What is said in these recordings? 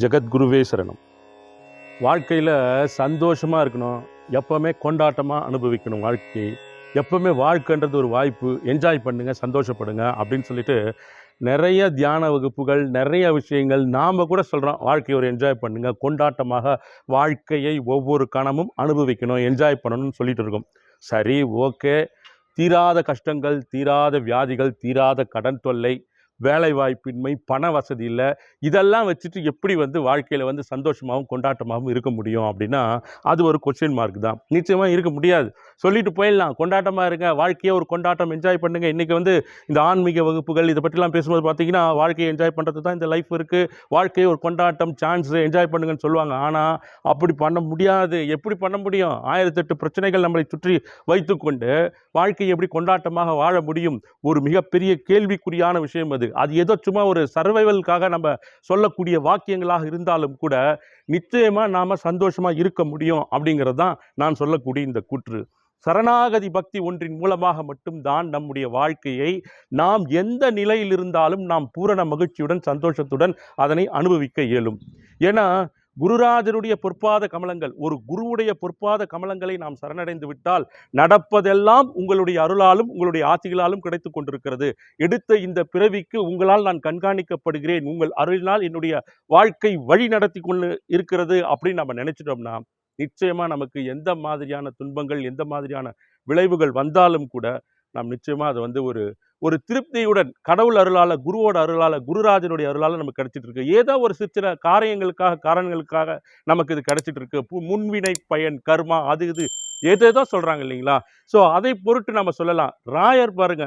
ஜெகத்குருவே சரணம். வாழ்க்கையில் சந்தோஷமாக இருக்கணும். எப்போவுமே கொண்டாட்டமாக அனுபவிக்கணும் வாழ்க்கையை. எப்போவுமே வாழ்க்கைன்றது ஒரு வாய்ப்பு. என்ஜாய் பண்ணுங்கள் சந்தோஷப்படுங்க அப்படின்னு சொல்லிட்டு நிறைய தியான வகுப்புகள் நிறைய விஷயங்கள் நாம் கூட சொல்கிறோம் வாழ்க்கையை ஒரு என்ஜாய் பண்ணுங்கள் கொண்டாட்டமாக வாழ்க்கையை ஒவ்வொரு கணமும் அனுபவிக்கணும். என்ஜாய் பண்ணணும்னு சொல்லிட்டு இருக்கோம். சரி ஓகே தீராத கஷ்டங்கள் தீராத வியாதிகள் தீராத கடன் தொல்லை வேலைவாய்ப்பின்மை பண வசதி இல்லை இதெல்லாம் வச்சுட்டு எப்படி வந்து வாழ்க்கையில் வந்து சந்தோஷமாகவும் கொண்டாட்டமாகவும் இருக்க முடியும் அப்படின்னா அது ஒரு கொஸ்டின் மார்க் தான். நிச்சயமாக இருக்க முடியாது. சொல்லிட்டு போயிடலாம். கொண்டாட்டமாக இருங்க. வாழ்க்கையை ஒரு கொண்டாட்டம். என்ஜாய் பண்ணுங்கள் இன்றைக்கி வந்து இந்த ஆன்மீக வகுப்புகள் இதை பற்றிலாம் பேசும்போது பார்த்தீங்கன்னா வாழ்க்கையை என்ஜாய் பண்ணுறது தான் இந்த லைஃப் இருக்குது வாழ்க்கையை ஒரு கொண்டாட்டம் சான்ஸ் என்ஜாய் பண்ணுங்கன்னு சொல்லுவாங்க. ஆனால் அப்படி பண்ண முடியாது. எப்படி பண்ண முடியும்? ஆயிரத்தெட்டு பிரச்சனைகள் நம்மளை சுற்றி வைத்துக்கொண்டு வாழ்க்கையை எப்படி கொண்டாட்டமாக வாழ முடியும்? ஒரு மிகப்பெரிய கேள்விக்குறியான விஷயம் அது. அது ஏதோ சும்மா ஒரு சர்வைவலுக்காக நம்ம சொல்லக்கூடிய வாக்கியங்களாக இருந்தாலும் கூட நிச்சயமாக நாம் சந்தோஷமாக இருக்க முடியும் அப்படிங்கிறது தான் நான் சொல்லக்கூடிய இந்த கூற்று. சரணாகதி பக்தி ஒன்றின் மூலமாக மட்டும்தான் நம்முடைய வாழ்க்கையை நாம் எந்த நிலையில் இருந்தாலும் நாம் பூரண மகிழ்ச்சியுடன் சந்தோஷத்துடன் அதனை அனுபவிக்க இயலும். ஏன்னா குருராஜருடைய பொற்பாத கமலங்கள் ஒரு குருவுடைய பொற்பாத கமலங்களை நாம் சரணடைந்து விட்டால் நடப்பதெல்லாம் உங்களுடைய அருளாலும் உங்களுடைய ஆட்சிகளாலும் கிடைத்து கொண்டிருக்கிறது. எடுத்த இந்த பிறவிக்கு உங்களால் நான் கண்காணிக்கப்படுகிறேன். உங்கள் அருளினால் என்னுடைய வாழ்க்கை வழி நடத்தி கொண்டு இருக்கிறது அப்படின்னு நம்ம நினைச்சிட்டோம்னா நிச்சயமா நமக்கு எந்த மாதிரியான துன்பங்கள் எந்த மாதிரியான விளைவுகள் வந்தாலும் கூட நாம் நிச்சயமா அதை வந்து ஒரு ஒரு திருப்தியுடன் கடவுள் அருளால குருவோட அருளால குருராஜனுடைய அருளால் நமக்கு கிடைச்சிட்டு இருக்கு ஏதோ ஒரு சிற்சில காரியங்களுக்காக காரணங்களுக்காக நமக்கு இது கிடைச்சிட்டு இருக்கு பு- முன்வினை பயன் கர்மா அது இது ஏதேதோ சொல்கிறாங்க இல்லைங்களா? ஸோ அதை பொருட்டு நம்ம சொல்லலாம். ராயர் பாருங்க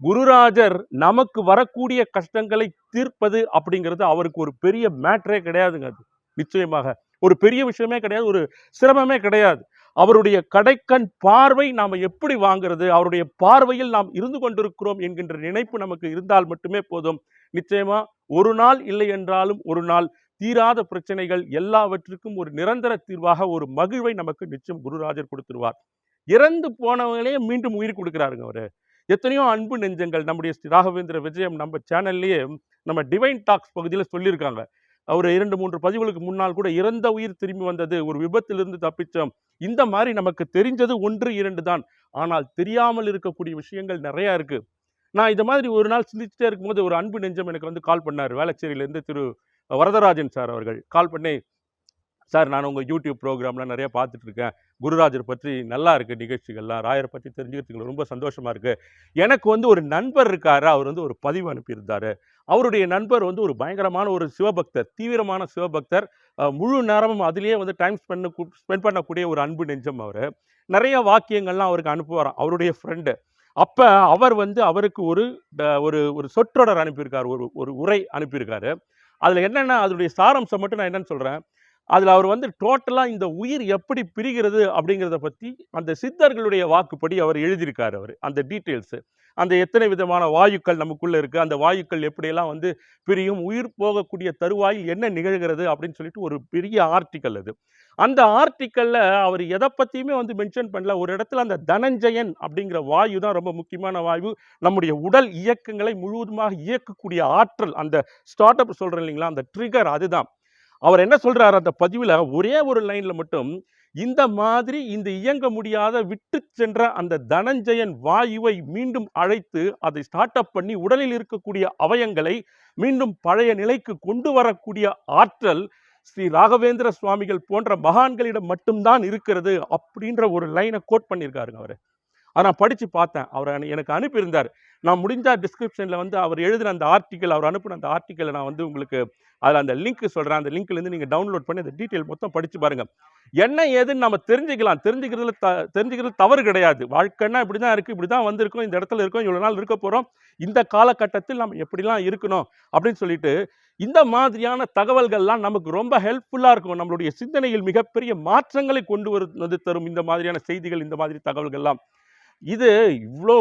குருராஜர் நமக்கு வரக்கூடிய கஷ்டங்களை தீர்ப்பது அப்படிங்கிறது அவருக்கு ஒரு பெரிய மேட்ரே கிடையாதுங்க அது. நிச்சயமாக. ஒரு பெரிய விஷயமே கிடையாது ஒரு சிரமமே கிடையாது. அவருடைய கடைக்கண் பார்வை நாம் எப்படி வாங்குறது? அவருடைய பார்வையில் நாம் இருந்து கொண்டிருக்கிறோம் என்கின்ற நினைப்பு நமக்கு இருந்தால் மட்டுமே போதும். நிச்சயமா ஒரு நாள் இல்லை என்றாலும் ஒரு நாள் தீராத பிரச்சனைகள் எல்லாவற்றுக்கும் ஒரு நிரந்தர தீர்வாக ஒரு மகிழ்வை நமக்கு நிச்சயம் குருராஜர் கொடுத்துருவார். இறந்து போனவங்களே மீண்டும் உயிர் கொடுக்குறாருங்க அவர். எத்தனையோ அன்பு நெஞ்சங்கள் நம்முடைய ஸ்ரீ ராகவேந்திர விஜயம் நம்ம சேனல்லையே நம்ம டிவைன் டாக்ஸ் பகுதியில் சொல்லியிருக்காங்க. அவர் இரண்டு மூன்று பதிவுகளுக்கு முன்னால் கூட இறந்த உயிர் திரும்பி வந்தது. ஒரு விபத்திலிருந்து தப்பிச்சோம். இந்த மாதிரி நமக்கு தெரிஞ்சது ஒன்று இரண்டு தான். ஆனால் தெரியாமல் இருக்கக்கூடிய விஷயங்கள் நிறையா இருக்குது நான் இந்த மாதிரி ஒரு நாள் சிந்திச்சுட்டே இருக்கும்போது ஒரு அன்பு நெஞ்சம் எனக்கு வந்து கால் பண்ணார். வேளச்சேரியிலேருந்து திரு வரதராஜன் சார் அவர்கள். கால் பண்ணி சார் நான் உங்கள் யூடியூப் ப்ரோக்ராம்லாம் நிறைய பார்த்துட்ருக்கேன். குருராஜர் பற்றி நல்லா இருக்குது நிகழ்ச்சிகள்லாம். ராயரை பற்றி தெரிஞ்சுக்கிறதுக்கு ரொம்ப சந்தோஷமாக இருக்குது எனக்கு வந்து ஒரு நண்பர் இருக்கார். அவர் வந்து ஒரு பதிவு அனுப்பியிருந்தார். அவருடைய நண்பர் வந்து ஒரு பயங்கரமான ஒரு சிவபக்தர் தீவிரமான சிவபக்தர். முழு நேரமும் அதிலேயே வந்து டைம் ஸ்பெண்ட் ஸ்பெண்ட் பண்ணக்கூடிய ஒரு அன்பு நெஞ்சம் அவர். நிறைய வாக்கியங்கள்லாம் அவருக்கு அனுப்புவாராம். அவருடைய ஃப்ரெண்டு அப்போ அவர் வந்து அவருக்கு ஒரு ஒரு ஒரு சொற்றொடர் அனுப்பியிருக்காரு. ஒரு ஒரு உரை அனுப்பியிருக்காரு. அதில் என்னென்ன அதனுடைய சாரம்சம் மட்டும் நான் என்னென்னு சொல்கிறேன் அதில் அவர் வந்து டோட்டலாக இந்த உயிர் எப்படி பிரிகிறது அப்படிங்கிறத பற்றி அந்த சித்தர்களுடைய வாக்குப்படி அவர் எழுதியிருக்காரு அவர் அந்த டீட்டெயில்ஸு. அந்த எத்தனை விதமான வாயுக்கள் நமக்குள்ளே இருக்குது அந்த வாயுக்கள் எப்படியெல்லாம் வந்து பிரியும் உயிர் போகக்கூடிய தருவாயில் என்ன நிகழ்கிறது அப்படின்னு சொல்லிட்டு ஒரு பெரிய ஆர்டிக்கல் அது. அந்த ஆர்டிக்கலில் அவர் எதை பற்றியுமே வந்து மென்ஷன் பண்ணல. ஒரு இடத்துல அந்த தனஞ்சயன் அப்படிங்கிற வாயு தான் ரொம்ப முக்கியமான வாயு. நம்முடைய உடல் இயக்கங்களை முழுவதுமாக இயக்கக்கூடிய ஆற்றல் அந்த ஸ்டார்ட் அப் சொல்கிறேன் இல்லைங்களா அந்த ட்ரிகர் அதுதான். அவர் என்ன சொல்கிறார் அந்த பதிவில் ஒரே ஒரு லைனில் மட்டும் இந்த மாதிரி இந்த இயங்க முடியாத விட்டு சென்ற அந்த தனஞ்சயன் வாயுவை மீண்டும் அழைத்து அதை ஸ்டார்ட் அப் பண்ணி உடலில் இருக்கக்கூடிய அவயங்களை மீண்டும் பழைய நிலைக்கு கொண்டு வரக்கூடிய ஆற்றல் ஸ்ரீ ராகவேந்திர சுவாமிகள் போன்ற மகான்களிடம் மட்டும்தான் இருக்கிறது அப்படின்ற ஒரு லைனை கோட் பண்ணியிருக்காருங்க அவர். அதை நான் படித்து பார்த்தேன். அவர் எனக்கு அனுப்பியிருந்தார். நான் முடிஞ்சால் டிஸ்கிரிப்ஷனில் வந்து அவர் எழுதின அந்த ஆர்டிக்கல் அவர் அனுப்பின அந்த ஆர்டிக்கலை நான் வந்து உங்களுக்கு அதில் அந்த லிங்க் சொல்கிறேன் அந்த லிங்க்லேருந்து நீங்கள் டவுன்லோட் பண்ணி அந்த டீட்டெயில் மொத்தம் படித்து பாருங்கள் என்ன ஏதுன்னு நம்ம தெரிஞ்சுக்கலாம். தெரிஞ்சுக்கிறதுல த தெரிஞ்சுக்கிறது தவறு கிடையாது. வாழ்க்கைன்னா இப்படி தான் இருக்குது இப்படி தான் வந்திருக்கோம். இந்த இடத்துல இருக்கோம் இவ்வளோ நாள் இருக்க போகிறோம் இந்த காலகட்டத்தில் நம்ம எப்படிலாம் இருக்கணும் அப்படின்னு சொல்லிட்டு இந்த மாதிரியான தகவல்கள்லாம் நமக்கு ரொம்ப ஹெல்ப்ஃபுல்லாக இருக்கும். நம்மளுடைய சிந்தனையில் மிகப்பெரிய மாற்றங்களை கொண்டு வருவது தரும் இந்த மாதிரியான செய்திகள் இந்த மாதிரி தகவல்கள்லாம். இது இவ்வளோ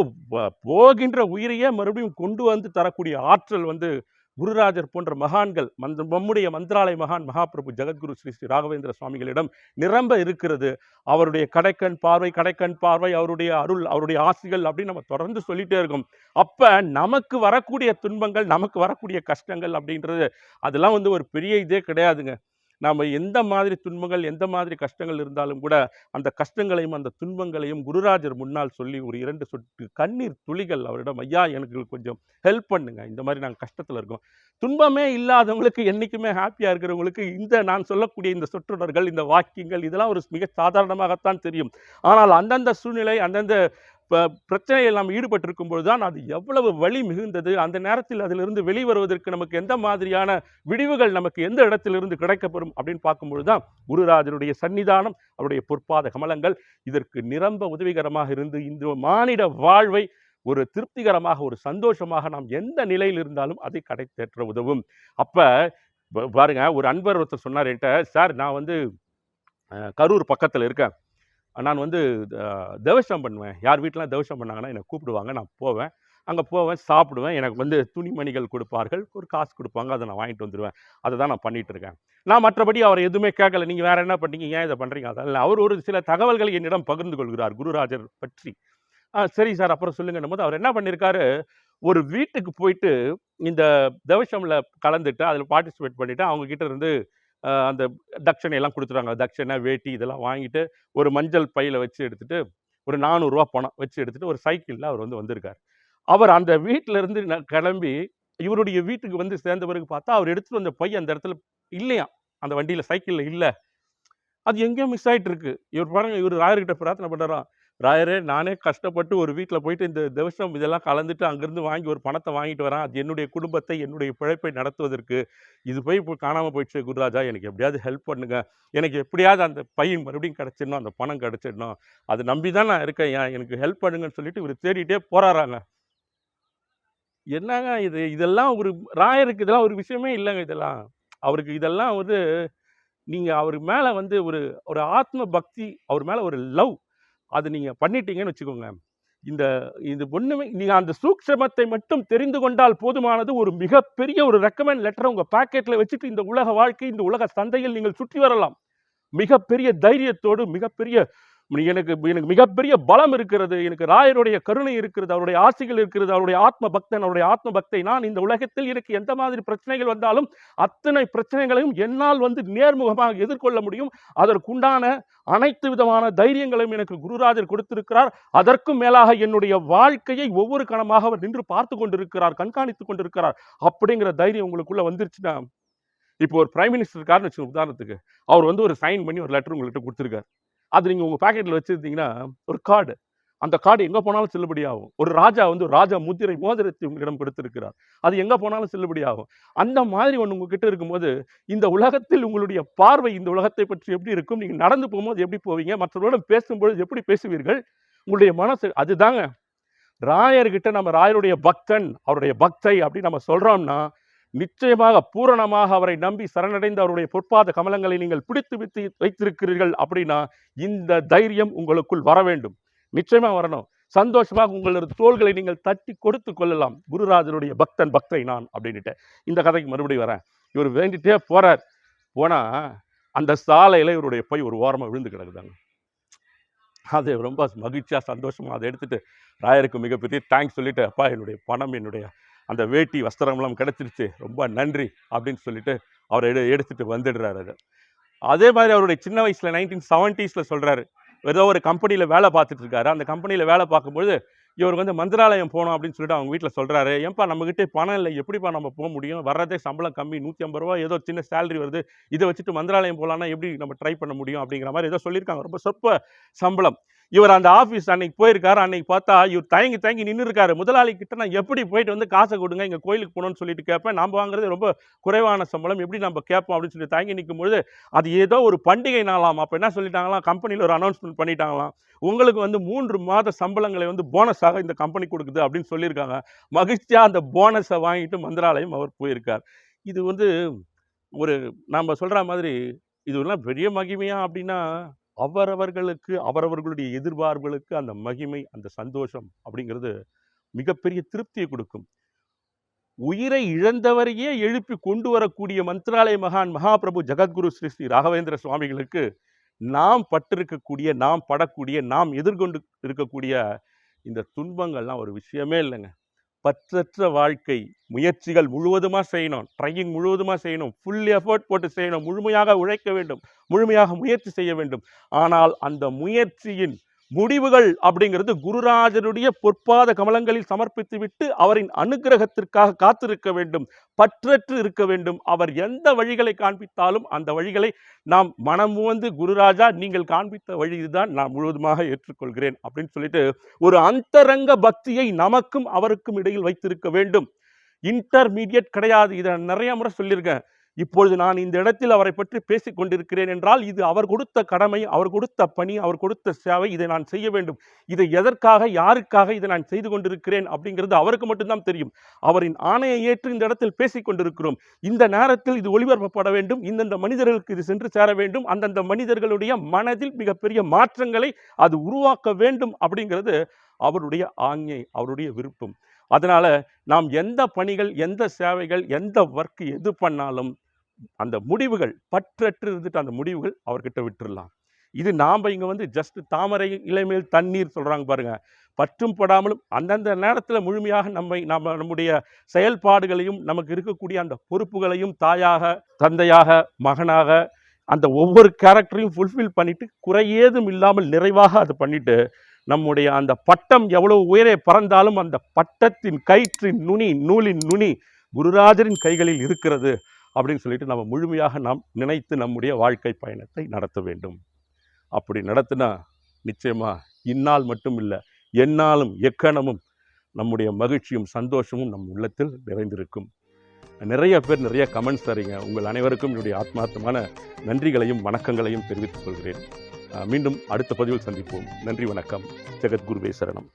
போகின்ற உயிரையே மறுபடியும் கொண்டு வந்து தரக்கூடிய ஆற்றல் வந்து குருராஜர் போன்ற மகான்கள் மந்த நம்முடைய மந்திராலய மகான் மகாபிரபு ஜெகத்குரு ஸ்ரீ ஸ்ரீ ராகவேந்திர சுவாமிகளிடம் நிரம்ப இருக்கிறது. அவருடைய கடைக்கண் பார்வை கடைக்கண் பார்வை அவருடைய அருள் அவருடைய ஆசைகள் அப்படின்னு நம்ம தொடர்ந்து சொல்லிகிட்டே இருக்கோம். அப்போ நமக்கு வரக்கூடிய துன்பங்கள் நமக்கு வரக்கூடிய கஷ்டங்கள் அப்படின்றது அதெல்லாம் வந்து ஒரு பெரிய இதே கிடையாதுங்க. நாம் எந்த மாதிரி துன்பங்கள் எந்த மாதிரி கஷ்டங்கள் இருந்தாலும் கூட அந்த கஷ்டங்களையும் அந்த துன்பங்களையும் குருராஜர் முன்னால் சொல்லி ஒரு இரண்டு சொட்டு கண்ணீர் துளிகள் அவரிடம் ஐயா எனக்கு கொஞ்சம் ஹெல்ப் பண்ணுங்க. இந்த மாதிரி நாங்கள் கஷ்டத்தில் இருக்கோம். துன்பமே இல்லாதவங்களுக்கு என்றைக்குமே ஹாப்பியாக இருக்கிறவங்களுக்கு இந்த நான் சொல்லக்கூடிய இந்த சொற்றொடர்கள் இந்த வாக்கியங்கள் இதெல்லாம் ஒரு மிக சாதாரணமாகத்தான் தெரியும். ஆனால் அந்தந்த சூழ்நிலை அந்தந்த பிரச்சனையில் நாம் ஈடுபட்டிருக்கும் பொழுது தான் அது எவ்வளவு வலி மிகுந்தது? அந்த நேரத்தில் அதிலிருந்து வெளிவருவதற்கு நமக்கு எந்த மாதிரியான விடிவுகள் நமக்கு எந்த இடத்திலிருந்து கிடைக்கப்பெறும் அப்படின்னு பார்க்கும்பொழுது தான் குருராஜருடைய சன்னிதானம் அவருடைய பொற்பாத கமலங்கள் இதற்கு நிரம்ப உதவிகரமாக இருந்து இந்த மானிட வாழ்வை ஒரு திருப்திகரமாக ஒரு சந்தோஷமாக நாம் எந்த நிலையில் இருந்தாலும் அதை கடை தேற்ற உதவும். அப்போ பாருங்கள் பாருங்க ஒரு அன்பர் ஒருத்தர் சொன்னார் என்கிட்ட சார் நான் வந்து கரூர் பக்கத்தில் இருக்கேன். நான் வந்து தவசம் பண்ணுவேன். யார் வீட்டிலாம் தவசம் பண்ணாங்கன்னா என்னை கூப்பிடுவாங்க. நான் போவேன். அங்கே போவேன் சாப்பிடுவேன். எனக்கு வந்து துணிமணிகள் கொடுப்பார்கள். ஒரு காசு கொடுப்பாங்க. அதை நான் வாங்கிட்டு வந்துடுவேன் அதை தான் நான் பண்ணிகிட்ருக்கேன் இருக்கேன். நான் மற்றபடி அவர் எதுவுமே கேட்கல. நீங்கள் வேறு என்ன பண்ணீங்க ஏன் இதை பண்ணுறீங்க அதெல்லாம் அவர் ஒரு சில தகவல்களை என்னிடம் பகிர்ந்து கொள்கிறார் குருராஜர் பற்றி. சரி சார். அப்புறம் சொல்லுங்கன்னும் போது அவர் என்ன பண்ணியிருக்காரு ஒரு வீட்டுக்கு போயிட்டு இந்த தவசமில் கலந்துட்டு அதில் பார்ட்டிசிபேட் பண்ணிவிட்டு அவங்கக்கிட்ட இருந்து அந்த தட்சணை எல்லாம் கொடுத்துருவாங்க தட்சணை வேட்டி இதெல்லாம் வாங்கிட்டு ஒரு மஞ்சள் பையில் வச்சு எடுத்துட்டு ஒரு நானூறுரூவா பணம் வச்சு எடுத்துட்டு ஒரு சைக்கிளில் அவர் வந்து வந்திருக்கார். அவர் அந்த வீட்டிலேருந்து ந- கிளம்பி இவருடைய வீட்டுக்கு வந்து சேர்ந்த பிறகு பார்த்தா அவர் எடுத்துகிட்டு வந்த பை அந்த இடத்துல இல்லையா? அந்த வண்டியில் சைக்கிளில் இல்லை. அது எங்கேயோ மிஸ் ஆயிட்டு இருக்கு இவர் பாருங்க இவர் ராயர்கிட்ட பிரார்த்தனை பண்ணுறான் ராயரே நானே கஷ்டப்பட்டு ஒரு வீட்டில் போயிட்டு இந்த திவசம் இதெல்லாம் கலந்துட்டு அங்கேருந்து வாங்கி ஒரு பணத்தை வாங்கிட்டு வரேன். அது என்னுடைய குடும்பத்தை என்னுடைய பிழைப்பை நடத்துவதற்கு இது போய் இப்போ காணாமல் போயிடுச்சு குருராஜா. எனக்கு எப்படியாவது ஹெல்ப் பண்ணுங்க. எனக்கு எப்படியாவது அந்த பையன் மறுபடியும் கிடச்சிடணும் அந்த பணம் கிடச்சிடணும். அதை நம்பி தான் நான் இருக்கேன். ஏன் எனக்கு ஹெல்ப் பண்ணுங்கன்னு சொல்லிட்டு இவர் தேடிட்டே போகிறாராங்க என்னங்க இது? இதெல்லாம் ஒரு ராயருக்கு இதெல்லாம் ஒரு விஷயமே இல்லைங்க இதெல்லாம். அவருக்கு இதெல்லாம் வந்து நீங்கள் அவர் மேலே வந்து ஒரு ஒரு ஆத்ம பக்தி அவர் மேலே ஒரு லவ். அது நீங்க பண்ணிட்டீங்கன்னு வச்சுக்கோங்க. இந்த இது ஒண்ணுமே நீங்க அந்த சூக்ஷமத்தை மட்டும் தெரிந்து கொண்டால் போதுமானது ஒரு மிகப்பெரிய ஒரு ரெக்கமெண்ட் லெட்டர் உங்க பாக்கெட்ல வச்சுட்டு இந்த உலக வாழ்க்கை இந்த உலக சந்தையில் நீங்கள் சுற்றி வரலாம். மிகப்பெரிய தைரியத்தோடு மிகப்பெரிய எனக்கு எனக்கு மிகப்பெரிய பலம் இருக்கிறது எனக்கு ராயருடைய கருணை இருக்கிறது அவருடைய ஆசைகள் இருக்கிறது அவருடைய ஆத்ம பக்தன் அவருடைய ஆத்ம பக்தை நான் இந்த உலகத்தில் எனக்கு எந்த மாதிரி பிரச்சனைகள் வந்தாலும் அத்தனை பிரச்சனைகளையும் என்னால் வந்து நேர்முகமாக எதிர்கொள்ள முடியும். அதற்குண்டான அனைத்து விதமான தைரியங்களையும் எனக்கு குருராஜர் கொடுத்திருக்கிறார். அதற்கும் மேலாக என்னுடைய வாழ்க்கையை ஒவ்வொரு கணமாக அவர் நின்று பார்த்து கொண்டிருக்கிறார் கண்காணித்துக் கொண்டிருக்கிறார். அப்படிங்கிற தைரியம் உங்களுக்குள்ள வந்துருச்சுன்னா இப்போ ஒரு பிரைம் மினிஸ்டர் இருக்காருன்னு உதாரணத்துக்கு. அவர் வந்து ஒரு சைன் பண்ணி ஒரு லெட்டர் உங்கள்கிட்ட கொடுத்துருக்காரு. அது நீங்கள் உங்கள் பேக்கெட்டில் வச்சுருந்தீங்கன்னா ஒரு கார்டு. அந்த கார்டு எங்கே போனாலும் செல்லுபடியாகும் ஒரு ராஜா வந்து ராஜா முத்திரை மோதிரத்தை உங்களிடம் கொடுத்திருக்கிறார். அது எங்கே போனாலும் செல்லுபடியாகும் அந்த மாதிரி ஒன்று உங்ககிட்ட இருக்கும்போது இந்த உலகத்தில் உங்களுடைய பார்வை இந்த உலகத்தை பற்றி எப்படி இருக்கும்? நீங்கள் நடந்து போகும்போது எப்படி போவீங்க? மற்றவர்களுடன் பேசும்பொழுது எப்படி பேசுவீர்கள்? உங்களுடைய மனசு அதுதாங்க. ராயர்கிட்ட நம்ம ராயருடைய பக்தன் அவருடைய பக்தை அப்படின்னு நம்ம சொல்கிறோம்னா நிச்சயமாக பூரணமாக அவரை நம்பி சரணடைந்து அவருடைய பொற்பாத கமலங்களை நீங்கள் பிடித்து வைத்து வைத்திருக்கிறீர்கள் அப்படின்னா இந்த தைரியம் உங்களுக்குள் வர வேண்டும். நிச்சயமாக வரணும். சந்தோஷமாக உங்களது தோள்களை நீங்கள் தட்டி கொடுத்து கொள்ளலாம். குருராஜனுடைய பக்தன் பக்தை நான் அப்படின்னுட்டு. இந்த கதைக்கு மறுபடியும் வரேன். இவர் வேண்டிட்டே போறார். போனா அந்த சாலையில இவருடைய போய் ஒரு ஓரமாக விழுந்து கிடக்குதாங்க. அது ரொம்ப மகிழ்ச்சியா சந்தோஷமா அதை எடுத்துட்டு ராயருக்கு மிகப்பெரிய தேங்க்ஸ் சொல்லிட்டு அப்பா என்னுடைய பணம் என்னுடைய அந்த வேட்டி வஸ்திரம்லாம் கிடைச்சிருச்சு. ரொம்ப நன்றி அப்படின்னு சொல்லிட்டு அவர் எடு எடுத்துட்டு வந்துடுறாரு அது அதே மாதிரி அவருடைய சின்ன வயசில் நைன்டீன் செவன்ட்டீஸில் சொல்கிறாரு ஏதோ ஒரு கம்பெனியில் வேலை பார்த்துட்டு இருக்காரு. அந்த கம்பெனியில் வேலை பார்க்கும்போது இவர் வந்து மந்திராலயம் போகணும் அப்படின்னு சொல்லிட்டு அவங்க வீட்டில் சொல்கிறாரு ஏன்பா நம்மக்கிட்டே பணம் இல்லை? எப்படிப்பா நம்ம போக முடியும்? வர்றதே சம்பளம் கம்மி நூற்றி ஐம்பது ரூபா ஏதோ சின்ன சேலரி வருது. இதை வச்சுட்டு மந்திராலயம் போகலான்னா எப்படி நம்ம ட்ரை பண்ண முடியும் அப்படிங்கிற மாதிரி ஏதோ சொல்லியிருக்காங்க. ரொம்ப சொற்ப சம்பளம். இவர் அந்த ஆஃபீஸ் அன்னைக்கு போயிருக்காரு அன்னைக்கு பார்த்தா இவர் தயங்கி தயங்கி நின்று இருக்காரு முதலாளி கிட்ட நான் எப்படி போயிட்டு வந்து காசை கொடுங்க இங்கே கோயிலுக்கு போகணும்னு சொல்லிட்டு கேட்பேன். நம்ம வாங்குறது ரொம்ப குறைவான சம்பளம் எப்படி நம்ம கேட்போம் அப்படின்னு சொல்லி தயங்கி நிற்கும்பொழுது அது ஏதோ ஒரு பண்டிகை நாளாம். அப்போ என்ன சொல்லிட்டாங்களாம்? கம்பெனியில் ஒரு அனௌன்ஸ்மெண்ட் பண்ணிட்டாங்களாம். உங்களுக்கு வந்து மூன்று மாத சம்பளங்களை வந்து போனஸாக இந்த கம்பெனி கொடுக்குது அப்படின்னு சொல்லியிருக்காங்க. மகிழ்ச்சியாக அந்த போனஸை வாங்கிட்டு மந்திராலயம் அவர் போயிருக்கார். இது வந்து ஒரு நம்ம சொல்கிற மாதிரி இதுவெல்லாம் பெரிய மகிமையா அப்படின்னா அவரவர்களுக்கு அவரவர்களுடைய எதிர்பார்ப்புகளுக்கு அந்த மகிமை அந்த சந்தோஷம் அப்படிங்கிறது மிகப்பெரிய திருப்தியை கொடுக்கும். உயிரை இழந்தவரையே எழுப்பி கொண்டு வரக்கூடிய மந்திராலய மகான் மகாபிரபு ஜெகத்குரு ஸ்ரீ ஸ்ரீ ராகவேந்திர சுவாமிகளுக்கு நாம் பட்டிருக்கக்கூடிய நாம் படக்கூடிய நாம் எதிர்கொண்டு இருக்கக்கூடிய இந்த துன்பங்கள்லாம் ஒரு விஷயமே இல்லைங்க. பற்றற்ற வாழ்க்கை முயற்சிகள் முழுவதுமாக செய்யணும் ட்ரையிங் முழுவதுமாக செய்யணும் ஃபுல் எஃபர்ட் போட்டு செய்யணும் முழுமையாக உழைக்க வேண்டும் முழுமையாக முயற்சி செய்ய வேண்டும். ஆனால் அந்த முயற்சியின் முடிவுகள் அப்படிங்கிறது குருராஜனுடைய பொற்பாத கமலங்களில் சமர்ப்பித்துவிட்டு அவரின் அனுக்கிரகத்திற்காக காத்திருக்க வேண்டும் பற்றற்று இருக்க வேண்டும். அவர் எந்த வழிகளை காண்பித்தாலும் அந்த வழிகளை நாம் மனம் வந்து குருராஜா நீங்கள் காண்பித்த வழி இதுதான் நான் முழுவதுமாக ஏற்றுக்கொள்கிறேன் அப்படின்னு சொல்லிட்டு ஒரு அந்தரங்க பக்தியை நமக்கும் அவருக்கும் இடையில் வைத்திருக்க வேண்டும். இன்டர்மீடியட் கிடையாது. இதை நிறைய முறை சொல்லியிருக்கேன். இப்பொழுது நான் இந்த இடத்தில் அவரை பற்றி பேசிக் கொண்டிருக்கிறேன் என்றால் இது அவர் கொடுத்த கடமை அவர் கொடுத்த பணி அவர் கொடுத்த சேவை இதை நான் செய்ய வேண்டும். இதை எதற்காக யாருக்காக இதை நான் செய்து கொண்டிருக்கிறேன் அப்படிங்கிறது அவருக்கு மட்டும்தான் தெரியும். அவரின் ஆணையை ஏற்று இந்த இடத்தில் பேசிக் கொண்டிருக்கிறோம் இந்த நேரத்தில் இது ஒளிபரப்பப்பட வேண்டும். இந்தந்த மனிதர்களுக்கு இது சென்று சேர வேண்டும். அந்தந்த மனிதர்களுடைய மனதில் மிகப்பெரிய மாற்றங்களை அது உருவாக்க வேண்டும் அப்படிங்கிறது அவருடைய ஆஞ்ஞை அவருடைய விருப்பம். அதனால் நாம் எந்த பணிகள் எந்த சேவைகள் எந்த ஒர்க் எது பண்ணாலும் அந்த முடிவுகள் பற்றற்று இருந்துட்டு அந்த முடிவுகள் அவர்கிட்ட விட்டுடலாம் இது நாம் இங்கே வந்து ஜஸ்ட் தாமரை இளமையில் தண்ணீர் சொல்கிறாங்க பாருங்கள் பற்றும் படாமலும் அந்தந்த நேரத்தில் முழுமையாக நம்மை நம்ம நம்முடைய செயல்பாடுகளையும் நமக்கு இருக்கக்கூடிய அந்த பொறுப்புகளையும் தாயாக தந்தையாக மகனாக அந்த ஒவ்வொரு கேரக்டரையும் ஃபுல்ஃபில் பண்ணிவிட்டு குறையேதும் இல்லாமல் நிறைவாக அது பண்ணிவிட்டு நம்முடைய அந்த பட்டம் எவ்வளோ உயரே பறந்தாலும் அந்த பட்டத்தின் கயிற்றின் நுனி நூலின் நுனி குருராஜரின் கைகளில் இருக்கிறது. அப்படின்னு சொல்லிட்டு நம்ம முழுமையாக நாம் நினைத்து நம்முடைய வாழ்க்கை பயணத்தை நடத்த வேண்டும். அப்படி நடத்தினா நிச்சயமாக இந்நாள் மட்டும் இல்லை எந்நாளும் எக்கணமும் நம்முடைய மகிழ்ச்சியும் சந்தோஷமும் நம் உள்ளத்தில் நிறைந்திருக்கும். நிறைய பேர் நிறைய கமெண்ட்ஸ் தரீங்க உங்கள் அனைவருக்கும் என்னுடைய ஆத்மார்த்தமான நன்றிகளையும் வணக்கங்களையும் தெரிவித்துக் கொள்கிறேன். மீண்டும் அடுத்த பதிவில் சந்திப்போம். நன்றி வணக்கம். ஜெகத்குருவே சரணம்.